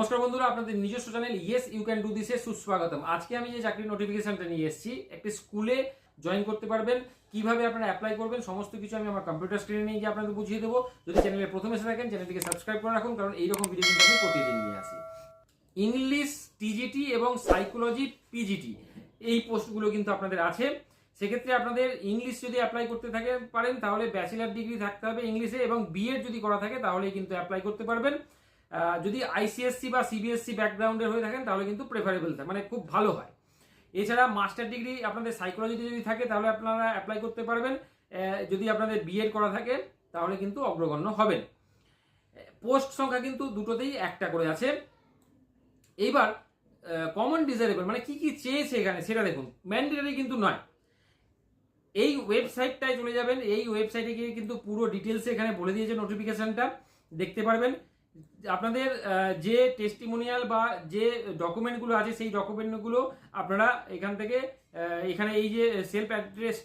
নমস্কার বন্ধুরা, আপনাদের নিজস্ব channel yes you can do দিসে সুস্বাগতম। আজকে আমি যে চাকরির নোটিফিকেশনটা নিয়ে এসেছি, একটি স্কুলে জয়েন করতে পারবেন। কীভাবে আপনারা অ্যাপ্লাই করবেন, সমস্ত কিছু আমি আমার কম্পিউটার স্ক্রিনে নিয়ে গিয়ে আপনাদের বুঝিয়ে দেবো। যদি চ্যানেলে প্রথমে এসে থাকেন চ্যানেলটিকে সাবস্ক্রাইব করে রাখুন, কারণ এইরকম ভিডিও কিন্তু আমি প্রতিদিন নিয়ে আসি। ইংলিশ টিজিটি এবং সাইকোলজি পিজিটি এই পোস্টগুলো কিন্তু আপনাদের আছে। সেক্ষেত্রে আপনাদের ইংলিশ যদি অ্যাপ্লাই করতে থাকে, পারেন, তাহলে ব্যাচেলার ডিগ্রি থাকতে হবে ইংলিশে এবং বিএড যদি করা থাকে, তাহলেই কিন্তু অ্যাপ্লাই করতে পারবেন। যদি আইসিএসসি বা সিবিএসসি ব্যাকগ্রাউন্ডের হয়ে থাকেন, তাহলে কিন্তু প্রেফারেবল থাকে মানে খুব ভালো হয়। এছাড়া মাস্টার ডিগ্রি আপনাদের সাইকোলজিতে যদি থাকে, তাহলে আপনারা অ্যাপ্লাই করতে পারবেন। যদি আপনাদের বিএড করা থাকে, তাহলে কিন্তু অগ্রগণ্য হবেন। পোস্ট সংখ্যা কিন্তু দুটোতেই একটা করে আছে। এইবার কমন ডিজারেবল মানে কি কি চেয়েছে এখানে, সেটা দেখুন। ম্যান্ডেটারি কিন্তু নয়। এই ওয়েবসাইটটায় চলে যাবেন, এই ওয়েবসাইটে গিয়ে কিন্তু পুরো ডিটেলস এখানে বলে দিয়েছে নোটিফিকেশনটা দেখতে পারবেন। আপনাদের যে টেস্টিমোনিয়াল বা যে ডকুমেন্টগুলো আছে, সেই ডকুমেন্টগুলো আপনারা এখান থেকে এখানে এই যে সেলফ অ্যাড্রেস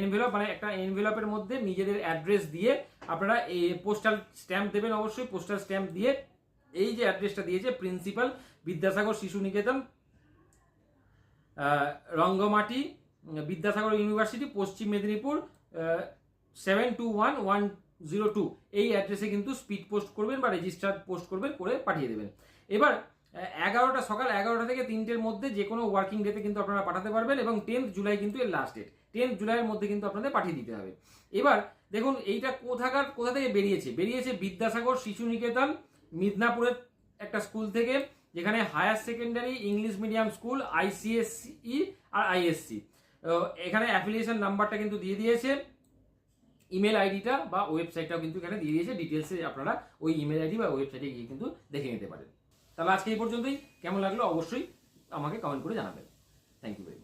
এনভেলপ মানে একটা এনভেলপের মধ্যে নিজেদের অ্যাড্রেস দিয়ে আপনারা এই পোস্টাল স্ট্যাম্প দেবেন অবশ্যই পোস্টাল স্ট্যাম্প দিয়ে এই যে অ্যাড্রেসটা দিয়েছে প্রিন্সিপাল বিদ্যাসাগর শিশু নিকেতন Rangamati Vidyasagar university Paschim Medinipur seven two one one zero two, এই অ্যাড্রেসে কিন্তু স্পিড পোস্ট করবেন বা রেজিস্টার্ড পোস্ট করবেন, করে পাঠিয়ে দেবেন। এবার এগারোটা, সকাল এগারোটা থেকে তিনটের মধ্যে যে কোনো ওয়ার্কিং ডেতে কিন্তু আপনারা পাঠাতে পারবেন এবং টেন্থ জুলাই কিন্তু এর লাস্ট ডেট টেন্থ জুলাইয়ের মধ্যে কিন্তু আপনাদের পাঠিয়ে দিতে হবে। এবার, দেখুন, এইটা কোথাকার, কোথা থেকে বেরিয়েছে? বেরিয়েছে বিদ্যাসাগর শিশু নিকেতন, মিদনাপুরের একটা স্কুল থেকে, যেখানে higher secondary English medium school ICSE আর আইএসসি এখানে অ্যাফিলিয়েশন নাম্বারটা কিন্তু দিয়ে দিয়েছে। ইমেল আইডিটা বা ওয়েবসাইটটাও কিন্তু এখানে দিয়ে দিয়েছে। ডিটেলসে আপনারা ওই ইমেল আইডি বা ওয়েবসাইটে গিয়ে কিন্তু দেখে নিতে পারেন। তাহলে আজকে এই পর্যন্তই। কেমন লাগল অবশ্যই আমাকে কমেন্ট করে জানাবেন। Thank you very